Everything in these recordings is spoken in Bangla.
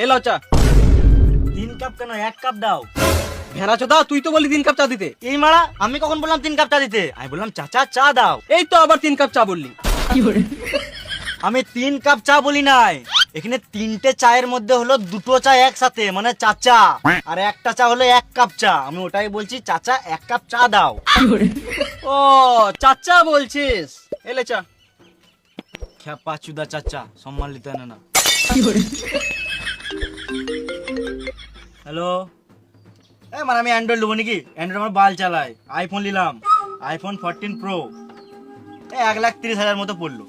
এই লাও চা। তিন কাপ কেন? এক কাপ দাও। ভেড়া চোদা তুই তো বলি তিন কাপ চা দিতে। এই মারা আমি কখন বললাম তিন কাপ চা দিতে? আমি বললাম চাচা চা দাও। এই তো আবার তিন কাপ চা বললি। আমি তিন কাপ চা বলি নাই। এখানে তিনটে চায়ের মধ্যে হলো দুটো চা একসাথে মানে চাচা। আর একটা চা হলো এক কাপ চা। আমি ওটাই বলছি চাচা এক কাপ চা দাও। ও চাচা বলছিস। এলে চা। খ্যাপা চুদা চাচা সম্মানিত এনে না। হ্যালো? এ মানে আমি অ্যান্ড্রয়েড নেব নাকি? অ্যান্ড্রয়েড আমার বাল চালায়। আইফোন নিলাম। আইফোন ফোরটিন প্রো এ এক লাখ তিরিশ হাজার মতো পড়ল।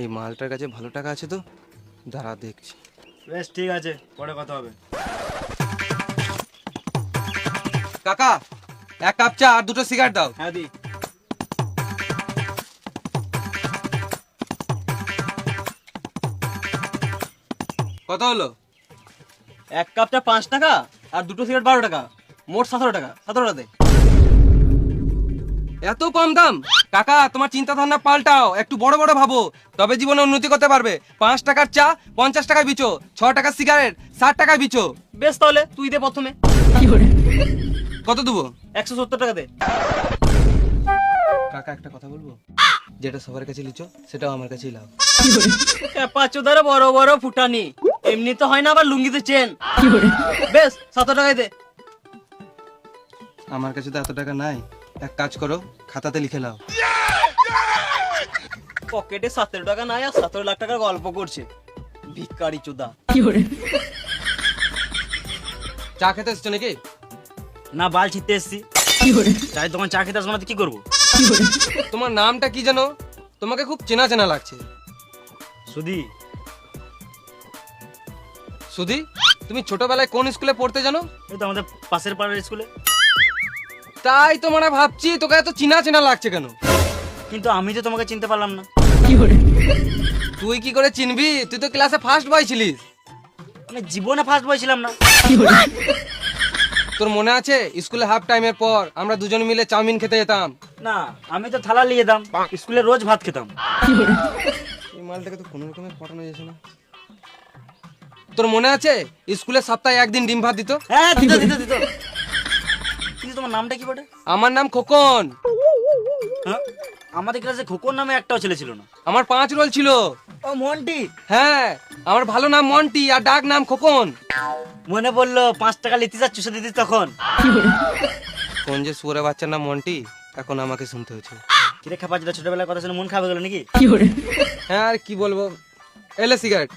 এই মালটার কাছে ভালো টাকা আছে তো? দাঁড়া দেখছি। বেশ ঠিক আছে। পরে কথা হবে। কাকা এক কাপ চা আর দুটো সিগারেট দাও। হ্যাঁ দি। কত হলো? এক কাপটা পাঁচ টাকা আর দুটো সিগারেট বারো টাকা। মোট সতেরো টাকা। সতেরো টাকা এত কম দাম? কাকা তোমার চিন্তা ধারণা পাল্টাও। একটু বড় বড় ভাবো। তবে জীবনে উন্নতি করতে পারবে। পাঁচ টাকার চা পঞ্চাশ টাকায় বিচো। ছ টাকার সিগারেট ষাট টাকায় বিচো। বেশ তাহলে তুই দে প্রথমে। কত দেবো? একশো সত্তর টাকা দে। কাকা একটা কথা বলব? যেটা সবার কাছে লিচো সেটাও আমার কাছেই লাভ। পাঁচশো দ্বারা বড় বড় ফুটানি। এমনি তো হয় না আবার লুঙ্গিতে চেন। বেশ সাত টাকায় দে। আমার কাছে তো এত টাকা নাই। এক কাজ করো খাতাতে লিখে নাও। পকেটে সতেরো টাকা নাই আর সতেরো লাখ টাকার গল্প করছে। ভিক্ষারি চোদা। চা খেতে এসছো নাকি? না বাল ছিটতে এসছি। চাই তখন চা খেতে আসব না কি করব? তোমার নামটা কি জানো? তোমাকে খুব চেনা চেনা লাগছে। সুদি সুধি তুমি ছোটবেলায় কোন স্কুলে পড়তে জানো? এই তো আমাদের পাশের পাড়ার স্কুলে। তাই তো মানে ভাবছি তোকে এত চিনা চেনা লাগছে কেন? কিন্তু আমি তো তোমাকে চিনতে পারলাম না। তুই কি করে চিনবি? তুই তো ক্লাসে ফার্স্ট বয় ছিলিস। আমি জীবনে ফার্স্ট বয় ছিলাম না। তোর মনে আছে? স্কুলে হাফ টাইমের পর আমরা দুজন মিলে চাউমিন খেতে যেতাম। না আমি তো থালা নিয়ে যেতাম। স্কুলে রোজ ভাত খেতাম। এই মালটাকে তো কোনো রকমের পটানো যাচ্ছে না। তোর মনে আছে? স্কুলে সপ্তাহে একদিন ডিম ভাত দিত? হ্যাঁ দিত দিত দিত। কিন্তু তোমার নামটা কি বটে? আমার নাম খোকন। হ্যাঁ? আমাদের ক্লাসে খোকন নামে একটাও ছেলে ছিল না। আমার পাঁচ রোল ছিল। ও মন্টি? হ্যাঁ আমার ভালো নাম মন্টি আর ডাক নাম খোকন। মনে পড়ল পাঁচ টাকা লিতে আর চুষে দিতিস তখন। কোন যে সুরে বাচ্চার নাম মন্টি এখন আমাকে শুনতে হয়েছে কিরে খাপা যেটা ছোটবেলার কথা শুনে মন খাবে গেল নাকি? হ্যাঁ আর কি বলব? এলে সিগারেট।